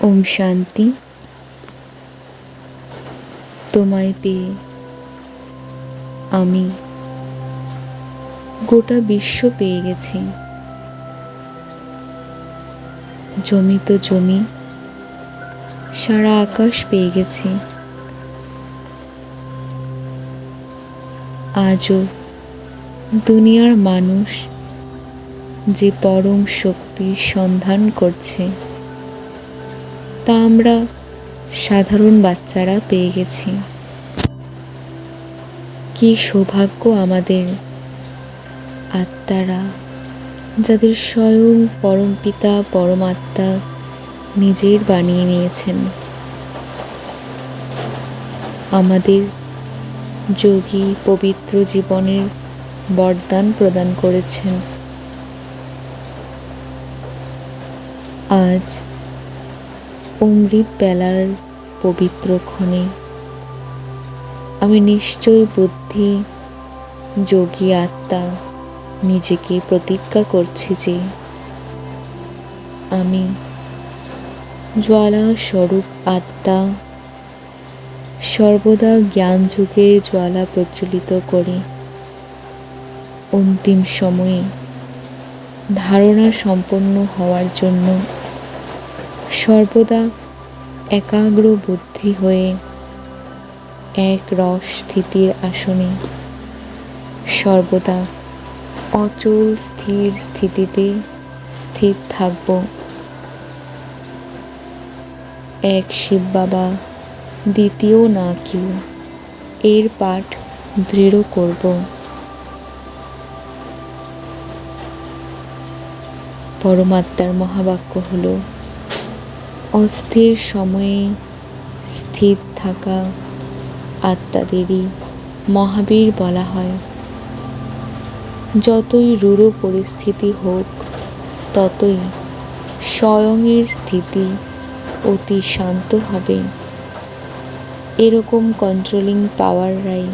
ওম শান্তি। তোমায় পেয়ে আমি গোটা বিশ্ব পেয়ে গেছি। জমি তো জমি, সারা আকাশ পেয়ে গেছি। আজও দুনিয়ার মানুষ যে পরম শক্তির সন্ধান করছে। তা আমরা সাধারণ বাচ্চারা পেয়ে গেছি। কি সৌভাগ্য আমাদের আত্মারা, যাদের স্বয়ং পরম পরমপিতা পরমাত্মা নিজের বানিয়ে নিয়েছেন। আমাদের যোগী পবিত্র জীবনের বরদান প্রদান করেছেন। আজ অমৃত বেলার পবিত্র ক্ষণে আমি নিশ্চয় বুদ্ধি, যোগী আত্মা নিজেকে প্রতিজ্ঞা করছি যে আমি জ্বালা স্বরূপ আত্মা সর্বদা জ্ঞান যুগের জ্বালা প্রজ্বলিত করে অন্তিম সময়ে ধারণা সম্পন্ন হওয়ার জন্য সর্বদা একাগ্র বুদ্ধি হয়ে এক রস স্থিতির আসনে সর্বদা অচল স্থির স্থিতিতে স্থির থাকব। এক শিব বাবা, দ্বিতীয় না কেউ, এর পাঠ দৃঢ় করব। পরমাত্মার মহাবাক্য হল অস্থির সময়ে স্থির থাকা আত্মাদেরই মহাবীর বলা হয়। যতই রূঢ় পরিস্থিতি হোক, ততই স্বয়ংয়ের স্থিতি অতি শান্ত হবে। এরকম কন্ট্রোলিং পাওয়াররাই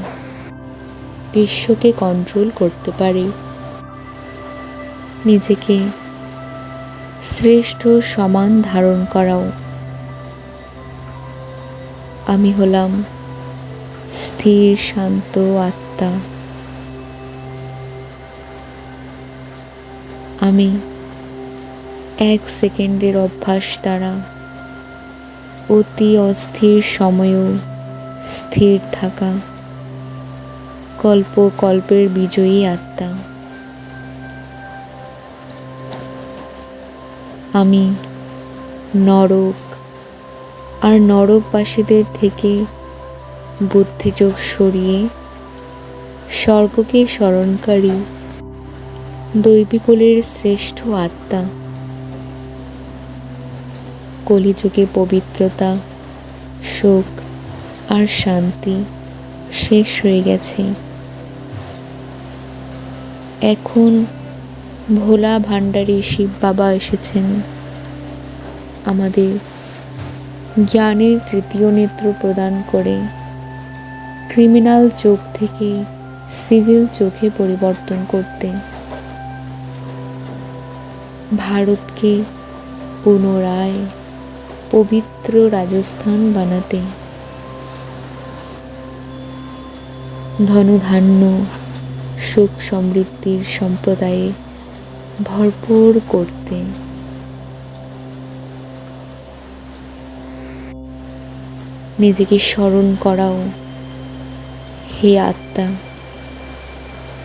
বিশ্বকে কন্ট্রোল করতে পারে। নিজেকে শ্রেষ্ঠ সমান ধারণ করাও। আমি হলাম স্থির, শান্ত আত্মা। আমি এক সেকেন্ডের অভ্যাস দ্বারা অতি অস্থির সময়ও স্থির থাকা কল্প কল্পের বিজয়ী আত্মা। আমি নরক, আর নরকবাসীদের থেকে বুদ্ধিযোগ সরিয়ে স্বর্গকে স্মরণকারী দৈবিকুলের শ্রেষ্ঠ আত্মা। কলিযুগে পবিত্রতা, শোক আর শান্তি শেষ হয়ে গেছে। এখন ভোলা ভাণ্ডারী শিব বাবা এসেছেন। আমাদের জ্ঞানের তৃতীয় নেত্র প্রদান করে ক্রিমিনাল চোখ থেকে সিভিল চোখে পরিবর্তন করতে। ভারতকে পুনরায় পবিত্র রাজস্থান বানাতে। ধনধান্য, সুখ সমৃদ্ধির সম্প্রদায়ে ভরপুর করতে। নিজেকে স্মরণ করাও হে আত্মা।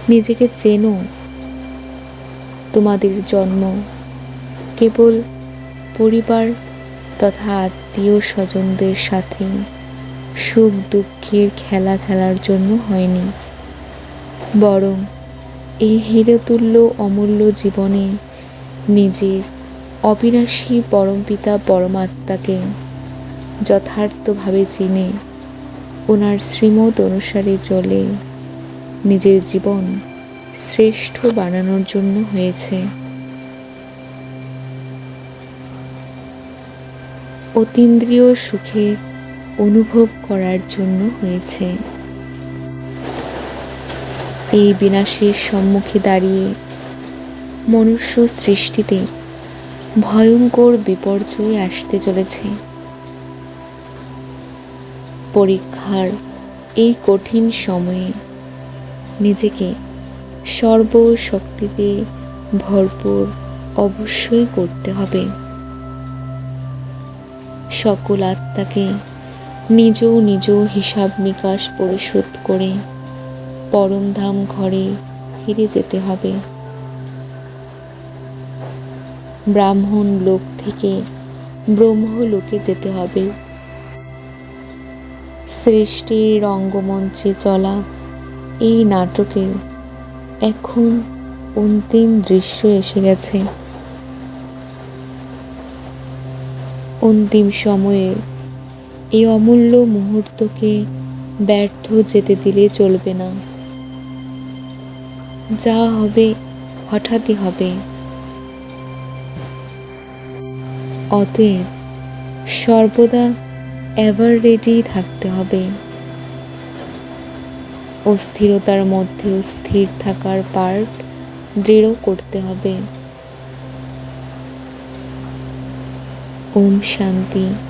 নিজেকে চেনো। তোমাদের জন্ম কেবল পরিবার তথা আত্মীয় স্বজনদের সাথে সুখ দুঃখের খেলা খেলার জন্য হয়নি, বরং এই হিরতুল্য অমূল্য জীবনে নিজের অবিনাশী পরমপিতা পরমাত্মাকে যথার্থভাবে চিনে ওনার শ্রীমত অনুসারে চলে। নিজের জীবন শ্রেষ্ঠ বানানোর জন্য হয়েছে। অতীন্দ্রিয় সুখের অনুভব করার জন্য হয়েছে। এই বিনাশের সম্মুখে দাঁড়িয়ে মনুষ্য সৃষ্টিতে ভয়ঙ্কর বিপর্যয় আসতে চলেছে। পরীক্ষার এই কঠিন সময়ে নিজেকে সর্বশক্তিতে ভরপুর অবশ্যই করতে হবে। সকল আত্মাকে নিজ নিজ হিসাব নিকাশ পরিশোধ করে পরমধাম ঘরে ফিরে যেতে হবে। ব্রাহ্মণ লোক থেকে ব্রহ্মলোকে যেতে হবে। সৃষ্টির রঙ্গমঞ্চে চলা এই নাটকের এখন অন্তিম দৃশ্য এসে গেছে। অন্তিম সময়ে এই অমূল্য মুহূর্তকে ব্যর্থ যেতে দিলে চলবে না। যা হবে, হঠাৎই হবে। অতএব সর্বদা এভার রেডি থাকতে হবে। অস্থিরতার মধ্যেও স্থির থাকার পার্ট দৃঢ় করতে হবে। ওম শান্তি।